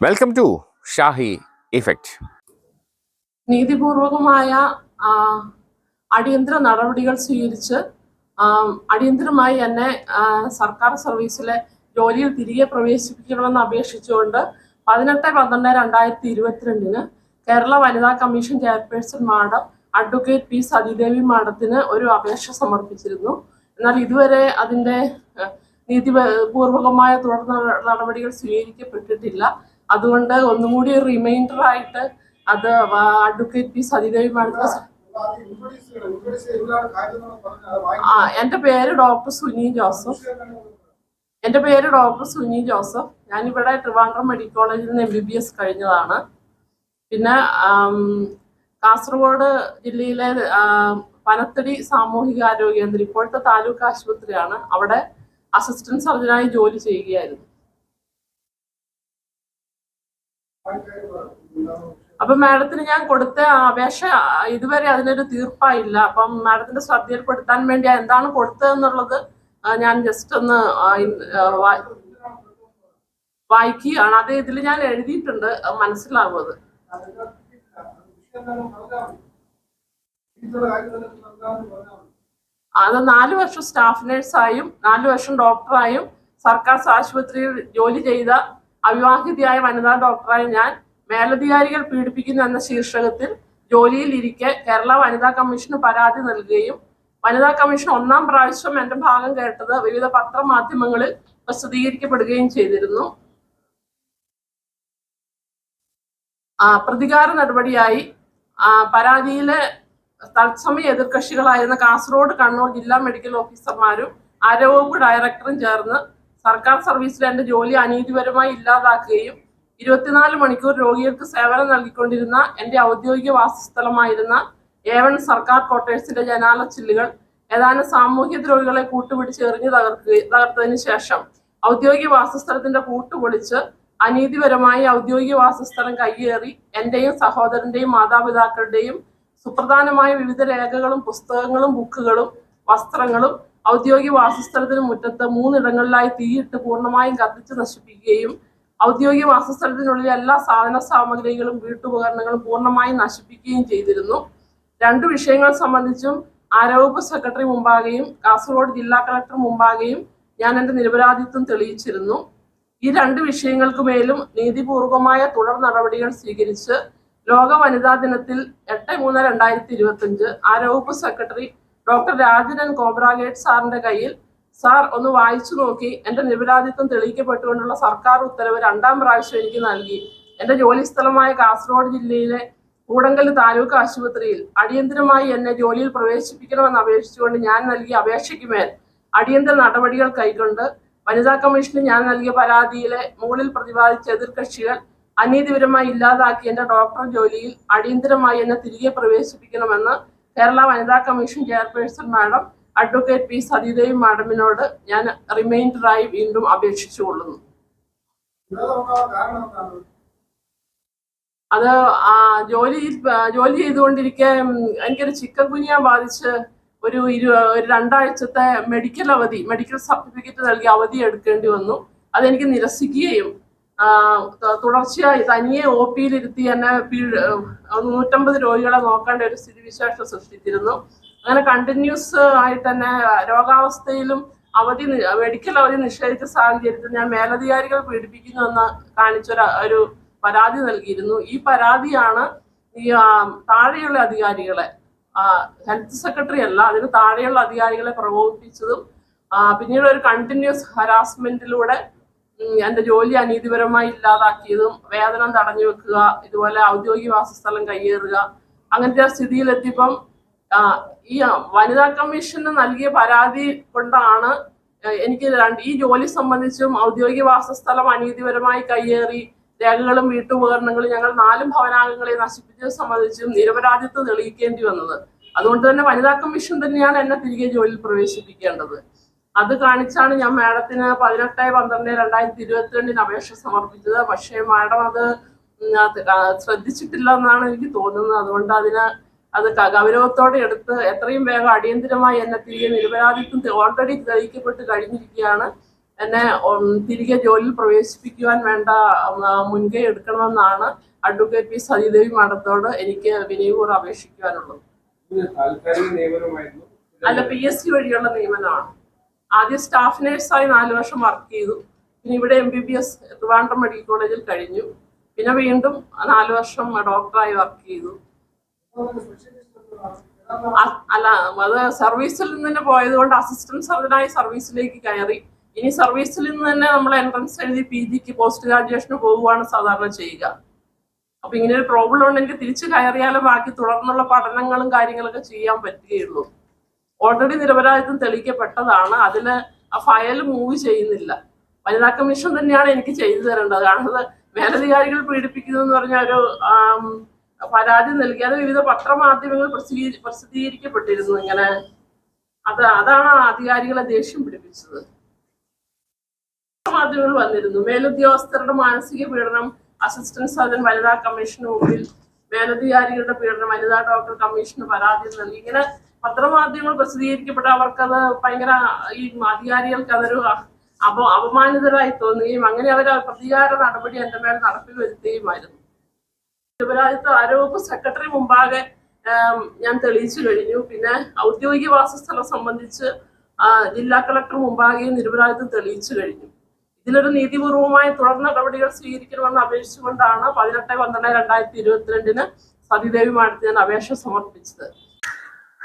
Welcome to Shahi effect നീതിപൂർവകമായ അടിയന്തര നടപടികൾ സ്വീകരിച്ച് അടിയന്തരമായി എന്നെ സർക്കാർ സർവീസിലെ ജോലിയിൽ തിരികെ പ്രവേശിപ്പിക്കണമെന്ന് അപേക്ഷിച്ചുകൊണ്ട് പതിനെട്ട് പന്ത്രണ്ട് രണ്ടായിരത്തി ഇരുപത്തിരണ്ടിന് കേരള വനിതാ commission chairperson madam advocate P Sathidevi മാഡത്തിന് ഒരു അപേക്ഷ സമർപ്പിച്ചിരുന്നു. എന്നാൽ ഇതുവരെ അതിന്റെ നീതിപൂർവകമായ തുടർ നട- നടപടികൾ സ്വീകരിക്കപ്പെട്ടിട്ടില്ല. അതുകൊണ്ട് ഒന്നും കൂടി റിമൈൻഡർ ആയിട്ട് അത് അഡ്വക്കേറ്റ് പി സതീദേവി മാഡത്തിന് ആ എന്റെ പേര് ഡോക്ടർ സുനി ജോസഫ്. എന്റെ പേര് ഡോക്ടർ സുനി ജോസഫ്. ഞാനിവിടെ ട്രിവാൻഡ്രം മെഡിക്കൽ കോളേജിൽ നിന്ന് എം ബി ബി എസ് കഴിഞ്ഞതാണ്. പിന്നെ കാസർഗോഡ് ജില്ലയിലെ പനത്തടി സാമൂഹികാരോഗ്യ കേന്ദ്രം ഇപ്പോഴത്തെ താലൂക്ക് ആശുപത്രിയാണ്. അവിടെ അസിസ്റ്റന്റ് സർജനായി ജോലി ചെയ്യുകയായിരുന്നു. അപ്പൊ മാഡത്തിന് ഞാൻ കൊടുത്ത അപേക്ഷ ഇതുവരെ അതിനൊരു തീർപ്പായില്ല. അപ്പം മാഡത്തിന്റെ ശ്രദ്ധയിൽപ്പെടുത്താൻ വേണ്ടി എന്താണ് കൊടുത്തതെന്നുള്ളത് ഞാൻ ജസ്റ്റ് ഒന്ന് വായിക്കുകയാണ്. അത് ഇതിൽ ഞാൻ എഴുതിയിട്ടുണ്ട് മനസ്സിലാവുന്നത്. മനസ്സിലാവും അത് അത് നാല് വർഷം സ്റ്റാഫ് നഴ്സായും നാല് വർഷം ഡോക്ടറായും സർക്കാർ ആശുപത്രിയിൽ ജോലി ചെയ്ത അവിവാഹിതയായ വനിതാ ഡോക്ടറായ ഞാൻ മേലധികാരികൾ പീഡിപ്പിക്കുന്നു എന്ന ശീർഷകത്തിൽ ജോലിയിൽ ഇരിക്കെ കേരള വനിതാ കമ്മീഷന് പരാതി നൽകുകയും വനിതാ കമ്മീഷൻ ഒന്നാം പ്രാവശ്യം എന്റെ ഭാഗം കേട്ടത് വിവിധ പത്രമാധ്യമങ്ങളിൽ പ്രസിദ്ധീകരിക്കപ്പെടുകയും ചെയ്തിരുന്നു. പ്രതികാര നടപടിയായി പരാതിയിലെ തത്സമയ എതിർകക്ഷികളായിരുന്ന കാസർഗോഡ് കണ്ണൂർ ജില്ലാ മെഡിക്കൽ ഓഫീസർമാരും ആരോഗ്യ ഡയറക്ടറും ചേർന്ന് സർക്കാർ സർവീസിൽ എന്റെ ജോലി അനീതിപരമായി ഇല്ലാതാക്കുകയും ഇരുപത്തിനാല് മണിക്കൂർ രോഗികൾക്ക് സേവനം നൽകിക്കൊണ്ടിരുന്ന എന്റെ ഔദ്യോഗിക വാസസ്ഥലമായിരുന്ന ഏവൺ സർക്കാർ ക്വാർട്ടേഴ്സിന്റെ ജനാല ചില്ലുകൾ ഏതാനും സാമൂഹ്യ ദ്രോഹികളെ കൂട്ടുപിടിച്ച് എറിഞ്ഞു തകർക്കുക തകർത്തതിന് ശേഷം ഔദ്യോഗിക വാസസ്ഥലത്തിന്റെ കൂട്ടുപൊളിച്ച് അനീതിപരമായി ഔദ്യോഗിക വാസസ്ഥലം കയ്യേറി എന്റെയും സഹോദരന്റെയും മാതാപിതാക്കളുടെയും സുപ്രധാനമായ വിവിധ രേഖകളും പുസ്തകങ്ങളും ബുക്കുകളും വസ്ത്രങ്ങളും ഔദ്യോഗിക വാസസ്ഥലത്തിന് മുറ്റത്ത് മൂന്നിടങ്ങളിലായി തീയിട്ട് പൂർണമായും കത്തിച്ച് നശിപ്പിക്കുകയും ഔദ്യോഗിക വാസസ്ഥലത്തിനുള്ളിൽ എല്ലാ സാധന സാമഗ്രികളും വീട്ടുപകരണങ്ങളും പൂർണമായും നശിപ്പിക്കുകയും ചെയ്തിരുന്നു. രണ്ടു വിഷയങ്ങൾ സംബന്ധിച്ചും ആരോഗ്യ സെക്രട്ടറി മുമ്പാകെയും കാസർഗോഡ് ജില്ലാ കളക്ടർ മുമ്പാകെയും ഞാൻ എന്റെ നിരപരാധിത്വം തെളിയിച്ചിരുന്നു. ഈ രണ്ട് വിഷയങ്ങൾക്ക് മേലും നീതിപൂർവമായ തുടർ നടപടികൾ സ്വീകരിച്ച് ലോക വനിതാ ദിനത്തിൽ എട്ട് മൂന്ന് രണ്ടായിരത്തി ഇരുപത്തി അഞ്ച് ആരോഗ്യ സെക്രട്ടറി ഡോക്ടർ രാജനൻ കോബ്രാഗേറ്റ് സാറിന്റെ കയ്യിൽ. സാർ ഒന്ന് വായിച്ചു നോക്കി. എന്റെ നിരപരാധിത്വം തെളിയിക്കപ്പെട്ടുകൊണ്ടുള്ള സർക്കാർ ഉത്തരവ് രണ്ടാം പ്രാവശ്യം എനിക്ക് നൽകി. എന്റെ ജോലി സ്ഥലമായ കാസർഗോഡ് ജില്ലയിലെ കൂടങ്കൽ താലൂക്ക് ആശുപത്രിയിൽ. അടിയന്തരമായി എന്നെ ജോലിയിൽ പ്രവേശിപ്പിക്കണമെന്ന് അപേക്ഷിച്ചുകൊണ്ട് ഞാൻ നൽകിയ അപേക്ഷയ്ക്ക് മേൽ അടിയന്തര നടപടികൾ കൈക്കൊണ്ട് വനിതാ കമ്മീഷന് ഞാൻ നൽകിയ പരാതിയിലെ മുകളിൽ പ്രതിപാദിച്ച എതിർകക്ഷികൾ അനീതിപരമായി ഇല്ലാതാക്കി എന്റെ ഡോക്ടർ ജോലിയിൽ അടിയന്തരമായി എന്നെ തിരികെ പ്രവേശിപ്പിക്കണമെന്ന് കേരള വനിതാ commission chairperson madam advocate P Sathidevi മാഡമിനോട് ഞാൻ റിമൈൻഡറായി വീണ്ടും അപേക്ഷിച്ചു കൊള്ളുന്നു. അത് ആ ജോലി ചെയ്തുകൊണ്ടിരിക്കെ എനിക്കൊരു ചിക്കൻ കുനിയ ബാധിച്ച് ഒരു ഇരു ഒരു രണ്ടാഴ്ചത്തെ മെഡിക്കൽ അവധി മെഡിക്കൽ സർട്ടിഫിക്കറ്റ് നൽകി അവധി എടുക്കേണ്ടി വന്നു. അതെനിക്ക് നിരസിക്കുകയും തുടർച്ചയായി തനിയെ ഒ എന്നെ പീഡ്- നൂറ്റമ്പത് രോഗികളെ നോക്കേണ്ട ഒരു സ്ഥിതിവിശേഷം സൃഷ്ടിച്ചിരുന്നു. അങ്ങനെ കണ്ടിന്യൂസ് ആയിട്ട് തന്നെ രോഗാവസ്ഥയിലും അവധി മെഡിക്കൽ അവധി നിഷേധിച്ച സാഹചര്യത്തിൽ ഞാൻ മേലധികാരികൾ പീഡിപ്പിക്കുന്നുവെന്ന് കാണിച്ചൊരു ഒരു പരാതി നൽകിയിരുന്നു. ഈ പരാതിയാണ് ഈ താഴെയുള്ള അധികാരികളെ ഹെൽത്ത് സെക്രട്ടറി അല്ല അതിന് താഴെയുള്ള അധികാരികളെ പ്രകോപിപ്പിച്ചതും പിന്നീട് ഒരു കണ്ടിന്യൂസ് ഹരാസ്മെന്റിലൂടെ എന്റെ ജോലി അനീതിപരമായി ഇല്ലാതാക്കിയതും വേതനം തടഞ്ഞു വെക്കുക ഇതുപോലെ ഔദ്യോഗിക വാസസ്ഥലം കയ്യേറുക അങ്ങനത്തെ സ്ഥിതിയിലെത്തിയപ്പം ഈ വനിതാ കമ്മീഷന് നൽകിയ പരാതി കൊണ്ടാണ് എനിക്ക് രണ്ട് ഈ ജോലി സംബന്ധിച്ചും ഔദ്യോഗിക വാസസ്ഥലം അനീതിപരമായി കയ്യേറി രേഖകളും വീട്ടുപകരണങ്ങളും ഞങ്ങൾ നാലും ഭവനാംഗങ്ങളെ നശിപ്പിച്ചത് സംബന്ധിച്ചും നിരപരാധിത്വം തെളിയിക്കേണ്ടി വന്നത്. അതുകൊണ്ട് തന്നെ വനിതാ കമ്മീഷൻ തന്നെയാണ് എന്നെ തിരികെ ജോലിയിൽ പ്രവേശിപ്പിക്കേണ്ടത്. അത് കാണിച്ചാണ് ഞാൻ മാഡത്തിന് പതിനെട്ട് പന്ത്രണ്ട് രണ്ടായിരത്തി ഇരുപത്തി രണ്ടിന് അപേക്ഷ സമർപ്പിച്ചത്. പക്ഷേ മാഡം അത് ശ്രദ്ധിച്ചിട്ടില്ല എന്നാണ് എനിക്ക് തോന്നുന്നത്. അതുകൊണ്ട് അതിന് അത് ഗൗരവത്തോടെ എടുത്ത് എത്രയും വേഗം അടിയന്തിരമായി എന്നെ തിരികെ നിരപരാധിത്വം ഓൾറെഡി തെളിയിക്കപ്പെട്ട് കഴിഞ്ഞിരിക്കുകയാണ്. എന്നെ തിരികെ ജോലിയിൽ പ്രവേശിപ്പിക്കുവാൻ വേണ്ട മുൻകൈ എടുക്കണമെന്നാണ് അഡ്വക്കേറ്റ് പി. സതീദേവി മാഡത്തോട് എനിക്ക് വിനയപൂർവം അപേക്ഷിക്കുവാനുള്ളത്. അല്ല പി. എസ്. സി വഴിയുള്ള നിയമനമാണ്. ആദ്യം സ്റ്റാഫ് നഴ്സായി നാല് വർഷം വർക്ക് ചെയ്തു. പിന്നെ ഇവിടെ M B B S Trivandrum medical കോളേജിൽ കഴിഞ്ഞു. പിന്നെ വീണ്ടും നാല് വർഷം ഡോക്ടറായി വർക്ക് ചെയ്തു. അല്ല അത് സർവീസിൽ നിന്ന് തന്നെ പോയത് കൊണ്ട് അസിസ്റ്റന്റ് സർജനായി സർവീസിലേക്ക് കയറി. ഇനി സർവീസിൽ നിന്ന് തന്നെ നമ്മൾ എൻട്രൻസ് എഴുതി പി ജിക്ക് പോസ്റ്റ് ഗ്രാജുവേഷന് പോവുകയാണ് സാധാരണ ചെയ്യുക. അപ്പൊ ഇങ്ങനെ ഒരു പ്രോബ്ലം ഉണ്ടെങ്കിൽ തിരിച്ചു കയറിയാലും ബാക്കി തുടർന്നുള്ള പഠനങ്ങളും കാര്യങ്ങളൊക്കെ ചെയ്യാൻ പറ്റുകയുള്ളൂ. ഓൾറെഡി നിരപരാധിത്വം തെളിയിക്കപ്പെട്ടതാണ്. അതിൽ ആ ഫയൽ മൂവ് ചെയ്യുന്നില്ല. വനിതാ കമ്മീഷൻ തന്നെയാണ് എനിക്ക് ചെയ്തു തരേണ്ടത്. കാരണം മേലധികാരികൾ പീഡിപ്പിക്കുന്നു എന്ന് പറഞ്ഞ ഒരു പരാതി നൽകി. അത് വിവിധ പത്രമാധ്യമങ്ങൾ പ്രസിദ്ധീ പ്രസിദ്ധീകരിക്കപ്പെട്ടിരുന്നു ഇങ്ങനെ. അത് അതാണ് അധികാരികളെ ദേഷ്യം പിടിപ്പിച്ചത്. മാധ്യമങ്ങൾ വന്നിരുന്നു. മേലുദ്യോഗസ്ഥരുടെ മാനസിക പീഡനം അസിസ്റ്റന്റ് സർജൻ വനിതാ കമ്മീഷന് മുമ്പിൽ മേലധികാരികളുടെ പീഡനം വനിതാ ഡോക്ടർ കമ്മീഷന് പരാതി നൽകി. ഇങ്ങനെ പത്രമാധ്യമങ്ങൾ പ്രസിദ്ധീകരിക്കപ്പെട്ട അവർക്കത് ഭയങ്കര ഈ അധികാരികൾക്ക് അതൊരു അപ അപമാനിതരായി തോന്നുകയും അങ്ങനെ അവർ പ്രതികാര നടപടി എന്റെ മേൽ നടപ്പിൽ വരുത്തുകയുമായിരുന്നു. ശിവരാജ്യത്ത് ആരോഗ്യ സെക്രട്ടറി മുമ്പാകെ ഞാൻ തെളിയിച്ചു കഴിഞ്ഞു പിന്നെ ഔദ്യോഗിക വാസസ്ഥലം സംബന്ധിച്ച് ജില്ലാ കളക്ടർ മുമ്പാകെയും നിരപരാധിത്വം തെളിയിച്ചു കഴിഞ്ഞു ഇതിലൊരു നീതിപൂർവമായ തുടർ നടപടികൾ സ്വീകരിക്കണമെന്ന് അപേക്ഷിച്ചുകൊണ്ടാണ് പതിനെട്ട് പന്ത്രണ്ട് രണ്ടായിരത്തി ഇരുപത്തിരണ്ടിന് സതിദേവി ഞാൻ അപേക്ഷ സമർപ്പിച്ചത്.